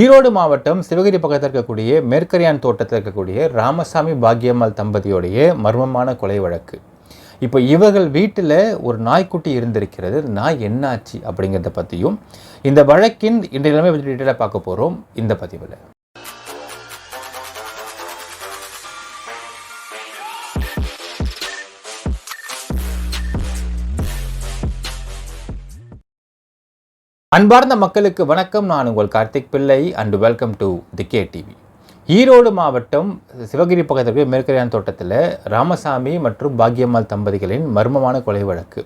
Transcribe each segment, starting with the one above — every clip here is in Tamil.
ஈரோடு மாவட்டம் சிவகிரி பக்கத்தில் இருக்கக்கூடிய மேற்கரியான் தோட்டத்தில் இருக்கக்கூடிய ராமசாமி பாக்யம்மாள் தம்பதியோடைய மர்மமான கொலை வழக்கு. இப்போ இவர்கள் வீட்டில் ஒரு நாய்க்குட்டி இருந்திருக்கிறது. நாய் என்னாச்சு அப்படிங்கிறத பற்றியும் இந்த வழக்கின் இன்றைய நிலைமை டீட்டெயிலாக பார்க்க போகிறோம். இந்த பதிவில். அன்பார்ந்த மக்களுக்கு வணக்கம். நான் உங்கள் Karthik Pillai and welcome to the K TV Erode மாவட்டம் சிவகிரி பக்கத்தில் இருக்கிற மேற்கரையான் தோட்டத்தில் ராமசாமி மற்றும் பாக்யம்மாள் தம்பதிகளின் மர்மமான கொலை வழக்கு.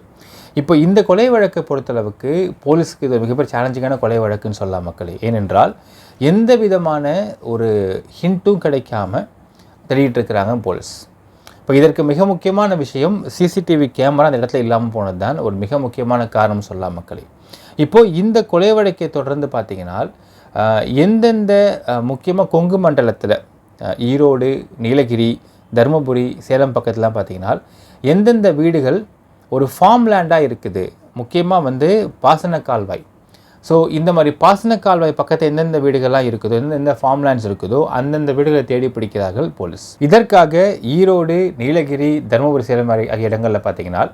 இப்போ இந்த கொலை வழக்கை பொறுத்தளவுக்கு போலீஸுக்கு இது மிகப்பெரிய சேலஞ்சிங்கான கொலை வழக்குன்னு சொல்லலாம் மக்களே. ஏனென்றால் எந்த விதமான ஒரு ஹிண்ட்டும் கிடைக்காம தேடிட்டு இருக்கிறாங்க போலீஸ். இப்போ இதற்கு மிக முக்கியமான விஷயம் சிசிடிவி கேமரா அந்த இடத்துல இல்லாமல் போனது தான் ஒரு மிக முக்கியமான காரணம் சொல்லலாம் மக்களே. இப்போது இந்த கொலை வழக்கை தொடர்ந்து பார்த்தீங்கன்னா எந்தெந்த முக்கியமாக கொங்கு மண்டலத்தில் ஈரோடு நீலகிரி தருமபுரி சேலம் பக்கத்துலாம் பார்த்தீங்கன்னா எந்தெந்த வீடுகள் ஒரு ஃபார்ம் லேண்டாக இருக்குது. முக்கியமாக வந்து பாசன கால்வாய். ஸோ இந்த மாதிரி பாசன கால்வாய் பக்கத்தில் எந்தெந்த வீடுகள்லாம் இருக்குதோ எந்தெந்த ஃபார்ம் லேண்ட்ஸ் இருக்குதோ அந்தந்த வீடுகளை தேடி பிடிக்கிறார்கள் போலீஸ். இதற்காக ஈரோடு நீலகிரி தருமபுரி சேலம் ஆகிய ஆகிய இடங்களில் பார்த்தீங்கன்னா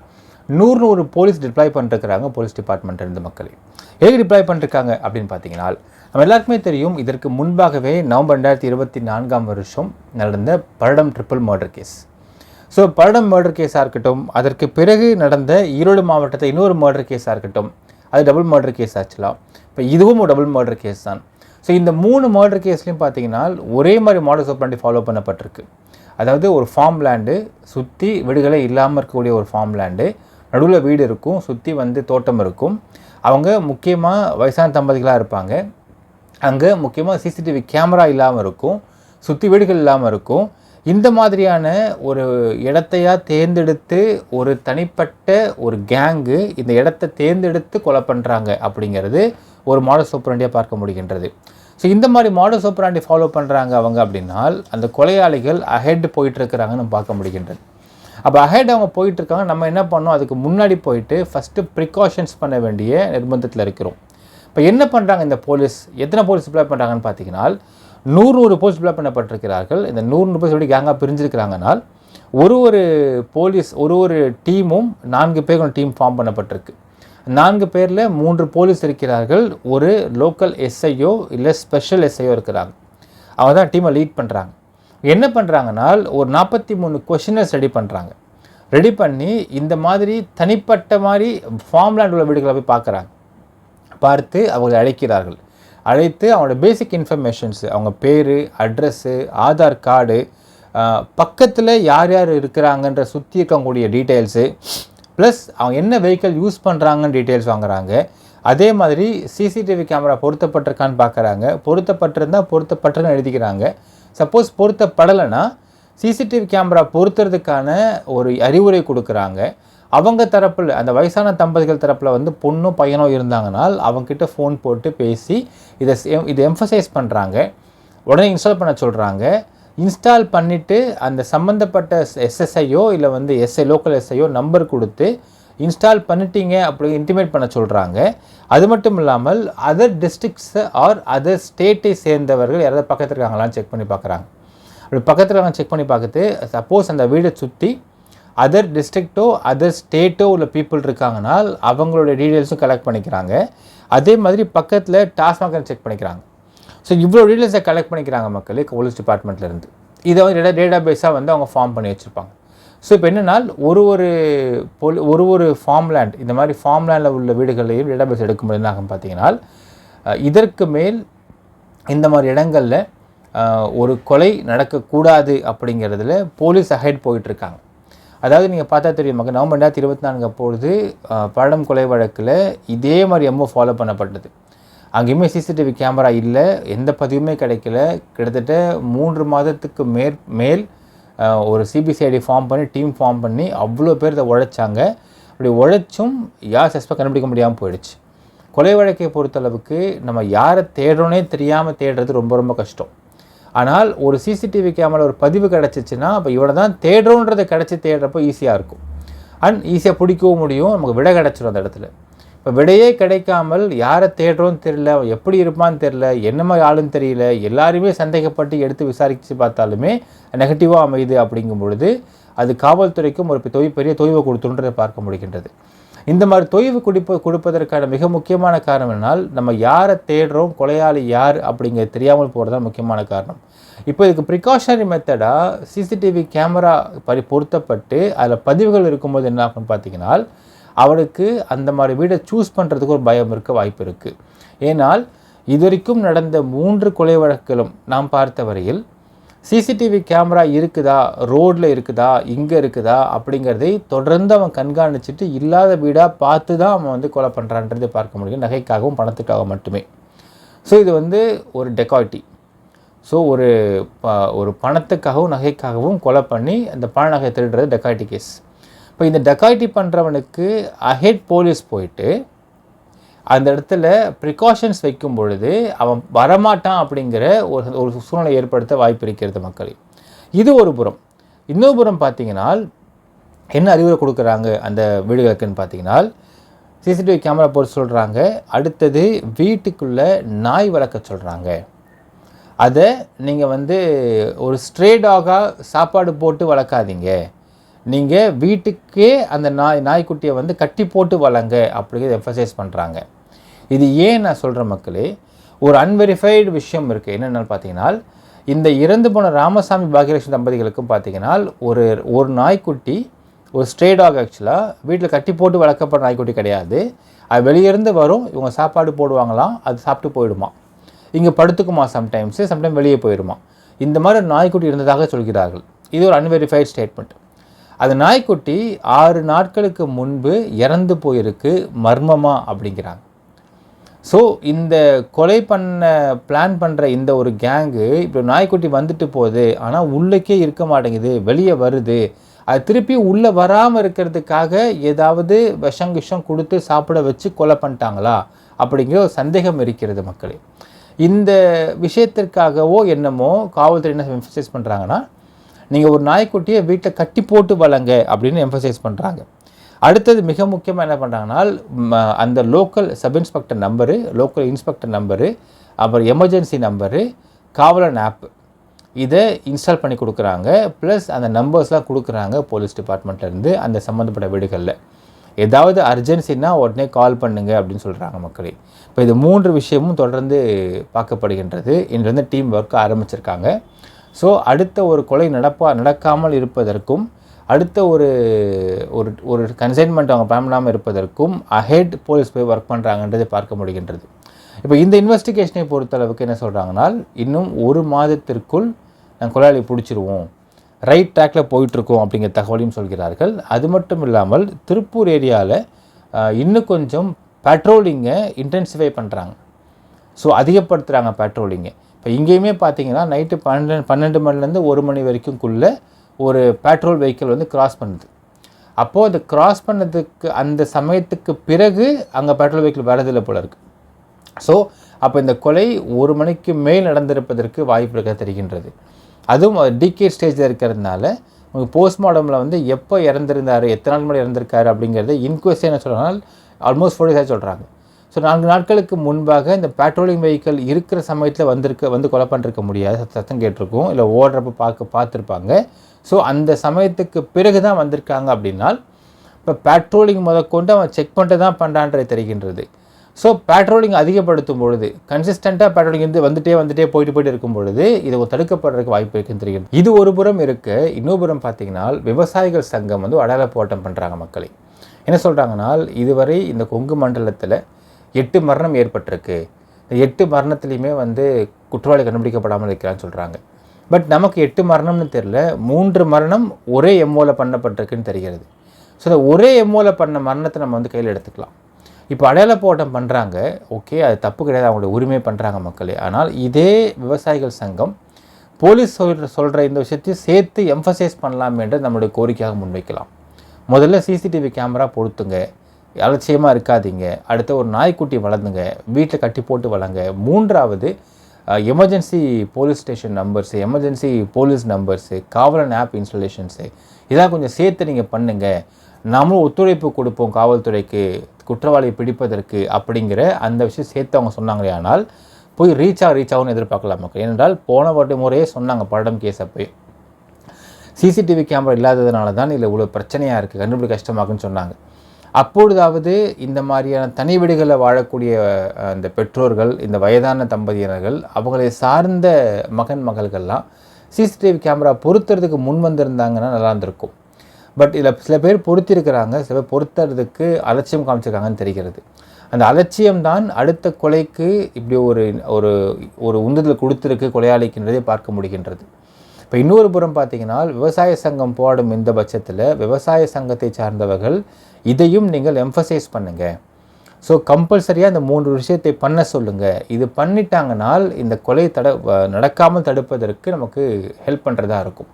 நூறு நூறு போலீஸ் டிப்ளாய் பண்ணிருக்கிறாங்க போலீஸ் டிபார்ட்மெண்ட் இருந்து மக்களே. எதுக்கு டிப்ளாய் பண்ணிருக்காங்க அப்படின்னு பார்த்தீங்கன்னா நம்ம எல்லாருக்குமே தெரியும் இதற்கு முன்பாகவே நவம்பர் ரெண்டாயிரத்தி இருபத்தி நான்காம் வருஷம் நடந்த பரடம் ட்ரிபிள் மர்டர் கேஸ் ஸோ பரடம் மர்டர் கேஸாக இருக்கட்டும் அதற்கு பிறகு நடந்த ஈரோடு மாவட்டத்தில் இன்னொரு மர்டர் கேஸாக இருக்கட்டும் அது டபுள் மர்டர் கேஸ் ஆச்சுலாம் இப்போ இதுவும் ஒரு டபுள் மர்டர் கேஸ் தான். ஸோ இந்த மூணு மர்டர் கேஸ்லையும் பார்த்தீங்கன்னா ஒரே மாதிரி மாடல்ஸ் சோப்பாண்டி ஃபாலோ பண்ணப்பட்டிருக்கு. அதாவது ஒரு ஃபார்ம் லேண்டு சுற்றி விடுகளை இல்லாமல் இருக்கக்கூடிய ஒரு ஃபார்ம் லேண்டு நடுவில் வீடு இருக்கும் சுற்றி வந்து தோட்டம் இருக்கும். அவங்க முக்கியமாக வயசான தம்பதிகளாக இருப்பாங்க. அங்கே முக்கியமாக சிசிடிவி கேமரா இல்லாமல் இருக்கும் சுற்றி வீடுகள் இல்லாமல் இருக்கும். இந்த மாதிரியான ஒரு இடத்தையா தேர்ந்தெடுத்து ஒரு தனிப்பட்ட ஒரு கேங்கு இந்த இடத்த தேர்ந்தெடுத்து கொலை பண்ணுறாங்க அப்படிங்கிறது ஒரு மாடல் சூப்பராண்டியாக பார்க்க முடிகின்றது. ஸோ இந்த மாதிரி மாடல் சூப்பராண்டி ஃபாலோ பண்ணுறாங்க அவங்க அப்படின்னால் அந்த கொலையாளிகள் அஹெட் போயிட்டு இருக்கிறாங்கன்னு நம்ம பார்க்க முடிகின்றது. அப்போ அஹெட் அவங்க போயிட்டுருக்காங்க நம்ம என்ன பண்ணோம்? அதுக்கு முன்னாடி போயிட்டு ஃபஸ்ட்டு ப்ரிகாஷன்ஸ் பண்ண வேண்டிய நிர்பந்தத்தில் இருக்கிறோம். இப்போ என்ன பண்ணுறாங்க இந்த போலீஸ் எத்தனை போலீஸ் டிப்ளாய் பண்ணுறாங்கன்னு பார்த்தீங்கன்னா நூறு நூறு போலீஸ் டிப்ளாய் பண்ணப்பட்டிருக்கிறார்கள். இந்த நூறு நூறு போலீஸ் எப்படி கேங்காக பிரிஞ்சிருக்கிறாங்கனால் ஒரு ஒரு போலீஸ் ஒரு ஒரு டீமும் நான்கு பேர் டீம் ஃபார்ம் பண்ணப்பட்டிருக்கு. நான்கு பேரில் மூன்று போலீஸ் இருக்கிறார்கள். ஒரு லோக்கல் எஸ்ஐயோ இல்லை ஸ்பெஷல் எஸ்ஐயோ இருக்கிறாங்க. அவங்க தான் டீமை லீட் பண்ணுறாங்க என்ன பண்ணுறாங்கன்னா ஒரு நாற்பத்தி மூணு கொஷினர்ஸ் ரெடி பண்ணுறாங்க ரெடி பண்ணி இந்த மாதிரி தனிப்பட்ட மாதிரி ஃபார்ம்லேண்ட் உள்ள வீடுகளை போய் பார்க்குறாங்க. பார்த்து அவங்களை அழைக்கிறார்கள். அழைத்து அவங்களோட பேசிக் இன்ஃபர்மேஷன்ஸு அவங்க பேர் அட்ரஸ்ஸு ஆதார் கார்டு பக்கத்தில் யார் யார் இருக்கிறாங்கன்ற சுற்றி இருக்கக்கூடிய டீட்டெயில்ஸு ப்ளஸ் அவங்க என்ன வெஹிக்கிள் யூஸ் பண்ணுறாங்கன்னு டீட்டெயில்ஸ் வாங்குறாங்க. அதே மாதிரி சிசிடிவி கேமரா பொருத்தப்பட்டிருக்கான்னு பார்க்குறாங்க. பொருத்தப்பட்டிருந்தால் பொருத்தப்பட்டுன்னு எழுதிக்கிறாங்க. சப்போஸ் பொருத்தப்படலைன்னா சிசிடிவி கேமரா பொருத்துறதுக்கான ஒரு அறிவுரை கொடுக்குறாங்க. அவங்க தரப்பில் அந்த வயசான தம்பதிகள் தரப்பில் வந்து பொண்ணும் பையனோ இருந்தாங்கனால் அவங்கக்கிட்ட ஃபோன் போட்டு பேசி இதை இதை எம்ஃபசைஸ் பண்ணுறாங்க உடனே இன்ஸ்டால் பண்ண சொல்கிறாங்க இன்ஸ்டால் பண்ணிவிட்டு அந்த சம்மந்தப்பட்ட எஸ்எஸ்ஐயோ இல்லை வந்து எஸ்ஐ லோக்கல் எஸ்ஐயோ நம்பர் கொடுத்து இன்ஸ்டால் பண்ணிட்டீங்க அப்படி இன்டிமேட் பண்ண சொல்கிறாங்க அது மட்டும் இல்லாமல் அதர் டிஸ்ட்ரிக்ஸ் ஆர் அதர் ஸ்டேட்டை சேர்ந்தவர்கள் யாராவது பக்கத்தில் இருக்காங்களான்னு செக் பண்ணி பார்க்குறாங்க. அப்படி பக்கத்தில் இருக்காங்க செக் பண்ணி பார்த்து சப்போஸ் அந்த வீடை சுற்றி அதர் டிஸ்ட்ரிக்ட்டோ அதர் ஸ்டேட்டோ உள்ள பீப்புள் இருக்காங்கன்னா அவங்களோட டீட்டெயில்ஸும் கலெக்ட் பண்ணிக்கிறாங்க. அதே மாதிரி பக்கத்தில் டாஸ்மாக செக் பண்ணிக்கிறாங்க. ஸோ இவ்வளோ டீட்டெயில்ஸை கலெக்ட் பண்ணிக்கிறாங்க மக்களே போலீஸ் டிபார்ட்மெண்ட்லேருந்து இதை வந்து டேட்டா பேஸாக வந்து அவங்க ஃபார்ம் பண்ணி வச்சுருப்பாங்க. ஸோ இப்போ என்னென்னால் ஒரு ஒரு பொலி ஒரு ஒரு ஃபார்ம் லேண்ட் இந்த மாதிரி ஃபார்ம் லேண்டில் உள்ள வீடுகளையும் டேட்டாபேஸ் எடுக்கும்போது என்ன ஆகும் பார்த்தீங்கன்னா இதற்கு மேல் இந்த மாதிரி இடங்களில் ஒரு கொலை நடக்கக்கூடாது அப்படிங்கிறதுல போலீஸ் அஹெட் போயிட்டுருக்காங்க. அதாவது நீங்கள் பார்த்தா தெரியும் மக்கள் நவம்பர் ரெண்டாயிரத்தி இருபத்தி நான்கு அப்பொழுது பழம் கொலை வழக்கில் இதே மாதிரி எம்மோ ஃபாலோ பண்ணப்பட்டது. அங்கேயுமே சிசிடிவி கேமரா இல்லை எந்த பதிவுமே கிடைக்கல. கிட்டத்தட்ட மூன்று மாதத்துக்கு மேற் மேல் ஒரு சிபிசிஐடி ஃபார்ம் பண்ணி டீம் ஃபார்ம் பண்ணி அவ்வளோ பேர் இதை உழைச்சாங்க. அப்படி உழைச்சும் யார் சஸ்பெக்ட் கண்டுபிடிக்க முடியாமல் போயிடுச்சு. கொலை வழக்கை பொறுத்தளவுக்கு நம்ம யாரை தேடுறோனே தெரியாமல் தேடுறது ரொம்ப ரொம்ப கஷ்டம். ஆனால் ஒரு சிசிடிவி கேமரா ஒரு பதிவு கிடச்சிச்சின்னா அப்போ இவனை தான் தேடுறோன்றதை கிடச்சி தேடுறப்போ ஈஸியாக இருக்கும். அண்ட் ஈஸியாக பிடிக்கவும் முடியும். நமக்கு விட கிடச்சிடும் அந்த இடத்துல. இப்போ விடையே கிடைக்காமல் யாரை தேடுறோன்னு தெரியல அவன் எப்படி இருப்பான்னு தெரியல என்ன மாதிரி ஆளுன்னு தெரியல எல்லாருமே சந்தேகப்பட்டு எடுத்து விசாரித்து பார்த்தாலுமே நெகட்டிவாக அமையுது அப்படிங்கும் பொழுது அது காவல்துறைக்கும் ஒரு தொய் பெரிய தொய்வை கொடுத்துன்றதை பார்க்க முடிகின்றது. இந்த மாதிரி தொய்வு குடிப்ப கொடுப்பதற்கான மிக முக்கியமான காரணம் என்னால் நம்ம யாரை தேடுறோம் கொலையாளி யார் அப்படிங்கிறது தெரியாமல் போகிறது தான் முக்கியமான காரணம். இப்போ இதுக்கு ப்ரிகாஷனரி மெத்தடாக சிசிடிவி கேமரா பரி பொருத்தப்பட்டு அதில் பதிவுகள் இருக்கும்போது என்ன ஆகும்னு பார்த்தீங்கன்னா அவனுக்கு அந்த மாதிரி வீடை சூஸ் பண்ணுறதுக்கு ஒரு பயம் இருக்க வாய்ப்பு இருக்குது ஏனால் இதுவரைக்கும் நடந்த மூன்று கொலை வழக்குகளும் நாம் பார்த்த வரையில் சிசிடிவி கேமரா இருக்குதா ரோடில் இருக்குதா இங்கே இருக்குதா அப்படிங்கிறதை தொடர்ந்து அவன் கண்காணிச்சுட்டு இல்லாத வீடாக பார்த்து தான் அவன் வந்து கொலை பண்ணுறான்றதை பார்க்க முடியும். நகைக்காகவும் பணத்துக்காகவும் மட்டுமே. ஸோ இது வந்து ஒரு டெக்காய்டி ஸோ ஒரு ப ஒரு பணத்துக்காகவும் நகைக்காகவும் கொலை பண்ணி அந்த பண நகை திருடுறது டெக்காய்டி கேஸ் இப்போ இந்த டெக்காய்டி பண்ணுறவனுக்கு அஹெட் போலீஸ் போயிட்டு அந்த இடத்துல ப்ரிகாஷன்ஸ் வைக்கும் பொழுது அவன் வரமாட்டான் அப்படிங்கிற ஒரு ஒரு சூழ்நிலை ஏற்படுத்த வாய்ப்பு இருக்கிறது மக்கள். இது ஒரு புறம். இன்னொரு புறம் பார்த்தீங்கன்னா என்ன அறிவுரை கொடுக்குறாங்க அந்த வீடுகளுக்குன்னு பார்த்தீங்கன்னா சிசிடிவி கேமரா போட்டு சொல்கிறாங்க அடுத்தது வீட்டுக்குள்ளே நாய் வளர்க்க சொல்கிறாங்க அதை நீங்கள் வந்து ஒரு ஸ்ட்ரே டாகாக சாப்பாடு போட்டு வளர்க்காதீங்க. நீங்கள் வீட்டுக்கே அந்த நாய் நாய்க்குட்டியை வந்து கட்டி போட்டு வளங்க அப்படிங்கிறது எஃபசைஸ் பண்ணுறாங்க இது ஏன் நான் சொல்கிற மக்களே? ஒரு அன்வெரிஃபைடு விஷயம் இருக்குது என்னென்னு பார்த்தீங்கன்னா இந்த இறந்து போன ராமசாமி பாகியலட்சுமி தம்பதிகளுக்கும் பார்த்தீங்கன்னா ஒரு ஒரு நாய்க்குட்டி ஒரு ஸ்ட்ரே டாக் ஆக்சுவலாக வீட்டில் கட்டி போட்டு வளர்க்கப்படுற நாய்க்குட்டி கிடையாது. அது வெளியிருந்து வரும் இவங்க சாப்பாடு போடுவாங்களாம் அது சாப்பிட்டு போயிடுமா. இங்கே படுத்துக்குமா சம்டைம்ஸு சம்டைம் வெளியே போயிடுமா இந்த மாதிரி நாய்க்குட்டி இருந்ததாக சொல்கிறார்கள். இது ஒரு அன்வெரிஃபைட் ஸ்டேட்மெண்ட் அது நாய்க்குட்டி ஆறு நாட்களுக்கு முன்பு இறந்து போயிருக்கு மர்மமா அப்படிங்கிறாங்க. ஸோ இந்த கொலை பண்ண பிளான் பண்ணுற இந்த ஒரு கேங்கு இப்போ நாய்க்குட்டி வந்துட்டு போகுது ஆனால் உள்ளக்கே இருக்க மாட்டேங்குது வெளியே வருது. அது திருப்பி உள்ளே வராமல் இருக்கிறதுக்காக ஏதாவது விஷம் விஷம் கொடுத்து சாப்பிட வச்சு கொலை பண்ணிட்டாங்களா? அப்படிங்கிற ஒரு சந்தேகம் இருக்கிறது மக்களே. இந்த விஷயத்திற்காகவோ என்னமோ காவல்துறை என்ன எம்ஃபசைஸ் பண்ணுறாங்கன்னா நீங்கள் ஒரு நாய்க்குட்டியை வீட்டில் கட்டி போட்டு வளங்க அப்படின்னு எம்ஃபசைஸ் பண்ணுறாங்க அடுத்தது மிக முக்கியமாக என்ன பண்ணுறாங்கன்னா அந்த local sub inspector number local inspector number அப்புறம் எமர்ஜென்சி நம்பரு காவலன் ஆப் இதை இன்ஸ்டால் பண்ணி கொடுக்குறாங்க. ப்ளஸ் அந்த நம்பர்ஸ்லாம் கொடுக்குறாங்க போலீஸ் டிபார்ட்மெண்ட்லேருந்து அந்த சம்மந்தப்பட்ட வீடுகளில். ஏதாவது அர்ஜென்சின்னா உடனே கால் பண்ணுங்க அப்படின்னு சொல்கிறாங்க மக்களே. இப்போ இது மூன்று விஷயமும் தொடர்ந்து பார்க்கப்படுகின்றது. இன்றிருந்து டீம் ஒர்க் ஆரம்பிச்சிருக்காங்க. ஸோ அடுத்த ஒரு கொலை நடப்பா நடக்காமல் இருப்பதற்கும் அடுத்த ஒரு ஒரு ஒரு கன்சைன்மெண்ட் அவங்க பண்ணாமல் இருப்பதற்கும் அஹெட் போலீஸ் போய் ஒர்க் பண்ணுறாங்கன்றதை பார்க்க முடிகின்றது. இப்போ இந்த இன்வெஸ்டிகேஷனை பொறுத்தளவுக்கு என்ன சொல்கிறாங்கன்னா இன்னும் ஒரு மாதத்திற்குள் நாங்கள் கொலையாளி பிடிச்சிருவோம். ரைட் ட்ராக்கில் போயிட்டுருக்கோம் அப்படிங்கிற தகவலையும் சொல்கிறார்கள். அது மட்டும் இல்லாமல் திருப்பூர் ஏரியாவில் இன்னும் கொஞ்சம் பெட்ரோலிங்கை இன்டென்சிஃபை பண்ணுறாங்க ஸோ அதிகப்படுத்துகிறாங்க பெட்ரோலிங்கை இப்போ இங்கேயுமே பார்த்தீங்கன்னா நைட்டு பன்னெண்டு பன்னெண்டு மணிலேருந்து ஒரு மணி வரைக்கும்குள்ளே ஒரு பெட்ரோல் வெஹிக்கிள் வந்து கிராஸ் பண்ணுது. அப்போது அது கிராஸ் பண்ணதுக்கு அந்த சமயத்துக்கு பிறகு அங்கே பெட்ரோல் வெஹிக்கிள் வரதில்லை போல இருக்குது ஸோ அப்போ இந்த கொலை ஒரு மணிக்கு மேல் நடந்திருப்பதற்கு வாய்ப்பு இருக்க தெரிகின்றது. அதுவும் டிகே ஸ்டேஜில் இருக்கிறதுனால உங்களுக்கு போஸ்ட்மார்ட்டமில் வந்து எப்போ இறந்துருந்தார் எத்தனை நாள் மணி இறந்துருக்காரு அப்படிங்கிறது இன்கொஸ்ட் என்ன சொல்கிறாங்க ஆல்மோஸ்ட் ஃபோர்டி சொல்கிறாங்க ஸோ நான்கு நாட்களுக்கு முன்பாக இந்த பேட்ரோலிங் வெஹிக்கிள் இருக்கிற சமயத்தில் வந்திருக்க வந்து கொலை பண்ணிருக்க முடியாது. சத்தம் கேட்டிருக்கும். இல்லை ஓடுறப்ப பார்க்க பார்த்துருப்பாங்க. ஸோ அந்த சமயத்துக்கு பிறகு தான் வந்திருக்காங்க அப்படின்னால் இப்போ பேட்ரோலிங் முதற்கொண்டு அவன் செக் பண்ணிட்டு தான் பண்ணுறான்றது தெரிகின்றது. ஸோ பேட்ரோலிங் அதிகப்படுத்தும் பொழுது கன்சிஸ்டண்ட்டாக பேட்ரோலிங் வந்து வந்துட்டே வந்துட்டே போயிட்டு போயிட்டு இருக்கும் பொழுது இது தடுக்கப்படுறதுக்கு வாய்ப்பு இருக்குன்னு தெரியும் இது ஒரு புறம் இருக்குது இன்னொரு புறம் பார்த்தீங்கன்னா விவசாயிகள் சங்கம் வந்து அடையாள போட்டம் பண்ணுறாங்க மக்களை. என்ன சொல்கிறாங்கன்னா இதுவரை இந்த கொங்கு மண்டலத்தில் எட்டு மரணம் ஏற்பட்டிருக்கு. இந்த எட்டு மரணத்துலேயுமே வந்து குற்றவாளி கண்டுபிடிக்கப்படாமல் இருக்கிறான்னு சொல்கிறாங்க பட் நமக்கு எட்டு மரணம்னு தெரில மூன்று மரணம் ஒரே எம்ஓவில் பண்ணப்பட்டிருக்குன்னு தெரிகிறது. ஸோ இந்த ஒரே எம்ஓவில் பண்ண மரணத்தை நம்ம வந்து கையில் எடுத்துக்கலாம். இப்போ அடையாள போராட்டம் பண்ணுறாங்க ஓகே அது தப்பு கிடையாது. அவங்களோட உரிமை பண்ணுறாங்க மக்களே. ஆனால் இதே விவசாயிகள் சங்கம் போலீஸ் சொல்கிற சொல்கிற இந்த விஷயத்தையும் சேர்த்து எம்ஃபசைஸ் பண்ணலாம் என்று நம்மளுடைய கோரிக்கையாக முன்வைக்கலாம். முதல்ல சிசிடிவி கேமரா பொருத்துங்க. அலட்சியமாக இருக்காதீங்க. அடுத்த ஒரு நாய்க்குட்டி வளர்ந்துங்க. வீட்டில் கட்டி போட்டு வளங்க. மூன்றாவது emergency police station numbers emergency police numbers Kavalan app installations இதெல்லாம் கொஞ்சம் சேர்த்து நீங்கள் பண்ணுங்கள் நாமளும் ஒத்துழைப்பு கொடுப்போம் காவல்துறைக்கு குற்றவாளியை பிடிப்பதற்கு அப்படிங்கிற அந்த விஷயம் சேர்த்து அவங்க சொன்னாங்களே ஆனால் போய் ரீச் ஆக ரீச் ஆகும்னு எதிர்பார்க்கலாம் மக்கள். ஏனென்றால் போன வாட்டி முறையே சொன்னாங்க படம் கேஸ் அப்போ சிசிடிவி கேமரா இல்லாததுனால தான் இதில் இவ்வளோ பிரச்சனையாக இருக்குது கண்டுபிடி கஷ்டமாகுன்னு சொன்னாங்க. அப்பொழுதாவது இந்த மாதிரியான தனி வீடுகளில் வாழக்கூடிய அந்த பெற்றோர்கள் இந்த வயதான தம்பதியினர்கள் அவங்களை சார்ந்த மகன் மகள்கள்லாம் சிசிடிவி கேமரா பொருத்துறதுக்கு முன் வந்திருந்தாங்கன்னா நல்லா இருந்திருக்கும். பட் இதில் சில பேர் பொருத்திருக்கிறாங்க சில பேர் பொருத்துறதுக்கு அலட்சியம் காமிச்சிருக்காங்கன்னு தெரிகிறது. அந்த அலட்சியம்தான் அடுத்த கொலைக்கு இப்படி ஒரு ஒரு ஒரு உந்துதல் கொடுத்துருக்கு கொலையாளிக்கின்றதை பார்க்க முடிகின்றது. இப்போ இன்னொரு புறம் பார்த்தீங்கன்னா விவசாய சங்கம் போடும் இந்த பட்சத்தில் விவசாய சங்கத்தை சார்ந்தவர்கள் இதையும் நீங்கள் எம்ஃபசைஸ் பண்ணுங்கள் ஸோ கம்பல்சரியாக இந்த மூன்று விஷயத்தை பண்ண சொல்லுங்கள் இது பண்ணிட்டாங்கனால் இந்த கொலை தட நடக்காமல் தடுப்பதற்கு நமக்கு ஹெல்ப் பண்ணுறதா இருக்கும்.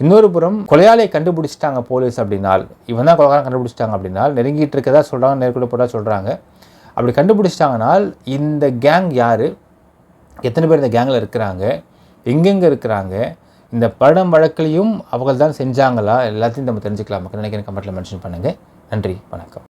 இன்னொரு புறம் கொலையாளியை கண்டுபிடிச்சிட்டாங்க போலீஸ் அப்படின்னால் இவன் தான் கொலைகாரன் கண்டுபிடிச்சிட்டாங்க அப்படின்னால் நெருங்கிட்டு இருக்கதா சொல்கிறாங்க நேர்கொள்ளப்பட்டா சொல்கிறாங்க அப்படி கண்டுபிடிச்சிட்டாங்கனால் இந்த கேங் யார்? எத்தனை பேர் இந்த கேங்கில் இருக்கிறாங்க? எங்கெங்கே இருக்கிறாங்க? இந்த படம் வழக்கிலையும் அவர்கள் தான் செஞ்சாங்களா? எல்லாத்தையும் நம்ம தெரிஞ்சுக்கலாம் மக்கள் நினைக்கிறேன். கமெண்ட்டில் மென்ஷன் பண்ணுங்கள் நன்றி. வணக்கம்.